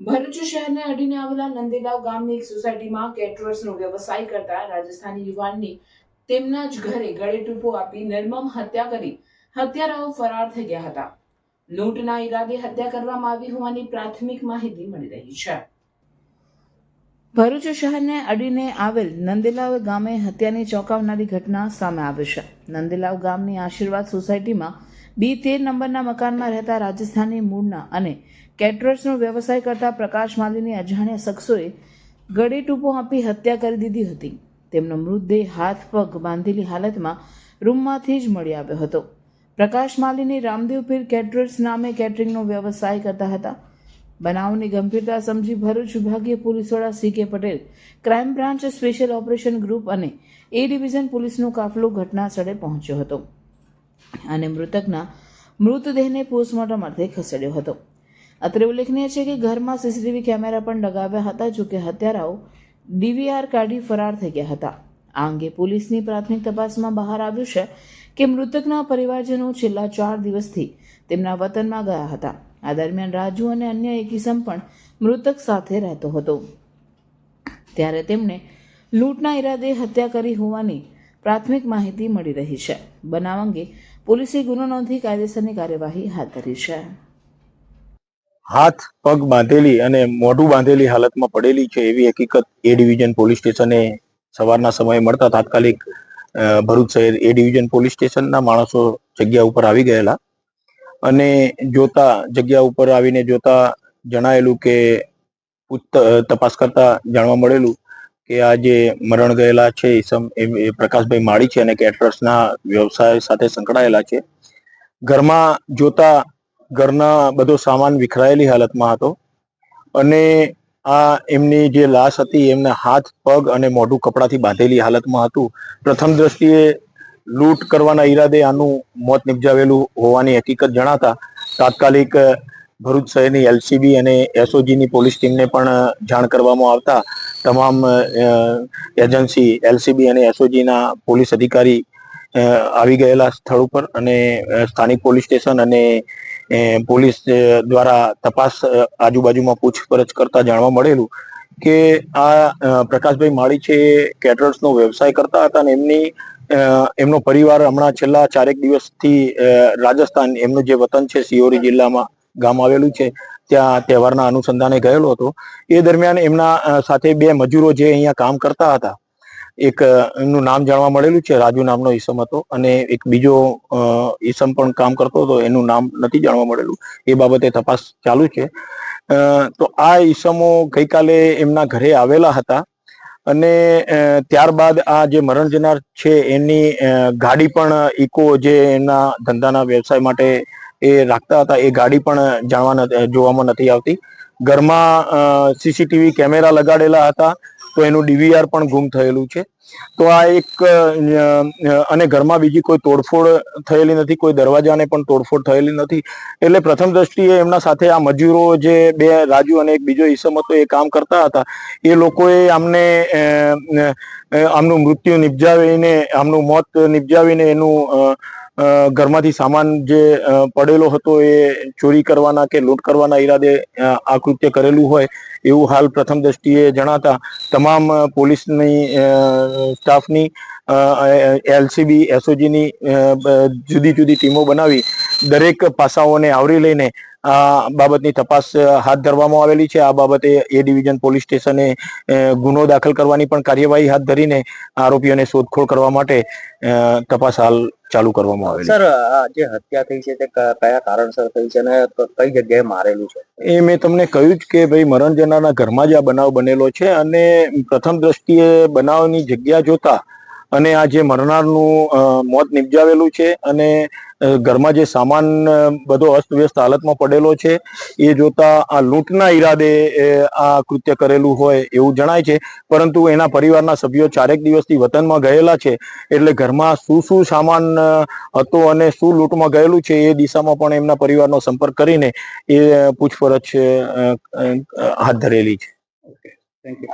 ભરૂચ શહેરને અડીને આવેલા નંદીલાવ ગામની સોસાયટીમાં કેટરર્સનો વ્યવસાય કરતા રાજસ્થાની યુવાનની તેમના જ ઘરે ગળે ટૂંપો આપી નિર્મમ હત્યા કરી હત્યારાઓ ફરાર થઈ ગયા હતા. લૂંટના ઈરાદે હત્યા કરવામાં આવી હોવાની પ્રાથમિક માહિતી મળી રહી છે. ભરૂચ શહેરને અડીને આવેલ નંદીલાવ ગામે હત્યાની ચોંકાવનારી ઘટના સામે આવી છે. નંદીલાવ ગામની આશીર્વાદ સોસાયટીમાં બી તેર નંબરના મકાનમાં રહેતા રાજસ્થાની મૂળના અને કેટરર્સનો વ્યવસાય કરતા પ્રકાશ માલીની અજાણ્યા શખ્સોએ ગળે ટૂંપો આપી હત્યા કરી દીધી હતી. તેમનો મૃતદેહ હાથ પગ બાંધેલી હાલતમાં રૂમમાંથી જ મળી આવ્યો હતો. પ્રકાશ માલીની રામદેવ પીર કેટરર્સ નામે કેટરિંગનો વ્યવસાય કરતા હતા. બનાવની ગંભીરતા સમજી ભરૂચ વિભાગીય પોલીસ વડા C K Patel, crime branch special operation group અને એ ડિવિઝન પોલીસનો કાફલો ઘટના સ્થળે પહોંચ્યો હતો. અને મૃતકના મૃતદેહને પોસ્ટમોર્ટમ અર્થે ખસેડ્યો હતો. અત્રે ઉલ્લેખનીય છે કે ઘરમાં સીસીટીવી કેમેરા પણ લગાવ્યા હતા, જો કે હત્યારાઓ ડીવીઆર કાઢી ફરાર થઈ ગયા હતા. આ અંગે પોલીસની પ્રાથમિક તપાસમાં બહાર આવ્યું છે કે મૃતકના પરિવારજનો છેલ્લા ચાર દિવસથી તેમના વતનમાં ગયા હતા. આ દરમિયાન રાજુ અને અન્ય એક ઇસમ પણ મૃતક સાથે રહેતો હતો. ત્યારે તેમણે લૂંટના ઈરાદે હત્યા કરી હોવાની પ્રાથમિક માહિતી મળી રહી છે. બનાવ અંગે પોલીસે ગુનો નોંધી કાયદેસરની કાર્યવાહી હાથ ધરી છે. હાથ, પગ બાંધેલી અને મોઢું બાંધેલી હાલતમાં પડેલી છે એવી હકીકત એ ડિવિઝન પોલીસ સ્ટેશને સવારના સમયે મળતા તાત્કાલિક ભરૂચ શહેર એ ડિવિઝન પોલીસ સ્ટેશનના માણસો જગ્યા ઉપર આવી ગયેલા. અને જોતા, જગ્યા ઉપર આવીને જોતા જણાયેલું કે તપાસ કરતા જાણવા મળેલું કે આ જે મરણ ગયેલા છે ઈસમ એ પ્રકાશભાઈ માળી છે અને કેટરર્સના વ્યવસાય સાથે સંકળાયેલા છે. ઘરમાં જોતા ઘરના બધો સામાન વિખરાયેલી હાલતમાં હતો અને આ એમની જે લાશ હતી એમના હાથ, પગ અને મોઢું કપડાથી બાંધેલી હાલતમાં હતું. પ્રથમ દ્રષ્ટિએ લૂંટ કરવાના ઈરાદે આનું મોત નિપજાવેલું હોવાની હકીકત જણાતા તાત્કાલિક ભરૂચ શહેરની એલસીબી અને એસઓજીની પોલીસ ટીમને પણ જાણ કરવામાં આવતા તમામ એજન્સી, એલસીબી અને એસઓજી ના પોલીસ અધિકારી આવી ગયેલા સ્થળ ઉપર અને સ્થાનિક પોલીસ સ્ટેશન અને પોલીસ દ્વારા તપાસ આજુબાજુમાં પૂછપરછ કરતા જાણવા મળેલું કે આ પ્રકાશભાઈ માળી છે કેટરર્સ નો વ્યવસાય કરતા હતા અને એમની એમનો પરિવાર હમણાં છેલ્લા ચારેક દિવસથી રાજસ્થાન, એમનું જે વતન છે સિયોરી જિલ્લામાં ગામ આવેલું છે, ત્યાં તહેવારના અનુસંધાને ગયેલો હતો. એ દરમિયાન એમના સાથે બે મજૂરો જે અહીંયા કામ કરતા હતા, એક એમનું નામ જાણવા મળેલું છે, રાજુ નામનો ઈસમ હતો, અને એક બીજો ઈસમ પણ કામ કરતો હતો, એનું નામ નથી જાણવા મળેલું. એ બાબતે તપાસ ચાલુ છે. તો આ ઈસમો ગઈકાલે એમના ઘરે આવેલા હતા, અને ત્યારબાદ આ જે મરણ જનાર છે, એની ગાડી પણ ઇકો જે એના ધંધાના વ્યવસાય માટે એ રાખતા હતા. એ ગાડી પણ જાણવા જોવામાં નથી આવતી. ઘરમાં સીસીટીવી કેમેરા લગાડેલા હતા તો એનું ડીવીઆર પણ ગુમ થયેલું છે. તો આ એક અને ઘરમાં બીજી કોઈ તોડફોડ થયેલી નથી, કોઈ દરવાજાને પણ તોડફોડ થયેલી નથી. એટલે પ્રથમ દ્રષ્ટિએ એમના સાથે આ મજૂરો જે બે રાજુ અને એક બીજો ઈસમ હતો, એ કામ કરતા હતા. એ લોકોએ આમને આમનું મૃત્યુ નિપજાવીને, આમનું મોત નિપજાવીને એનું ઘરમાંથી સામાન જે પડેલો હતો એ ચોરી કરવાના કે લૂંટ કરવાના ઈરાદે આ કૃત્ય કરેલું હોય એવું હાલ પ્રથમ દ્રષ્ટિએ જણાતા તમામ પોલીસની સ્ટાફની એલસીબી, એસઓજીની જુદી જુદી ટીમો બનાવી દરેક પાસાઓને આવરી લઈને આ બાબતની તપાસ હાથ ધરવામાં આવેલી છે આ બાબતે એ ડિવિઝન પોલીસ સ્ટેશને ગુનો દાખલ કરવાની પણ કાર્યવાહી હાથ ધરીને આરોપીઓને શોધખોળ કરવા માટે તપાસ હાલ ચાલુ કરવામાં આવેલી છે. સર જે હત્યા થઈ છે તે કયા કારણસર થઈ છે અને કઈ જગ્યાએ મારેલું છે એ મેં તમને કહ્યું જ કે ભાઈ મરણ જનારના ઘરમાં જ આ બનાવ બનેલો છે અને પ્રથમ દ્રષ્ટિએ બનાવની જગ્યા જોતા અને આ જે મરનારનું મોત નિપજાવેલું છે અને ઘરમાં જે સામાન બધો અસ્તવ્યસ્ત હાલતમાં પડેલો છે, એ જોતા આ લૂંટના ઈરાદે આ કૃત્ય કરેલું હોય એવું જણાય છે. પરંતુ એના પરિવારના સભ્યો ચારેક દિવસથી વતનમાં ગયેલા છે. એટલે ઘરમાં શું શું સામાન હતો અને શું લૂંટમાં ગયેલું છે એ દિશામાં પણ એમના પરિવારનો સંપર્ક કરીને એ પૂછપરછ હાથ ધરેલી છે. Thank you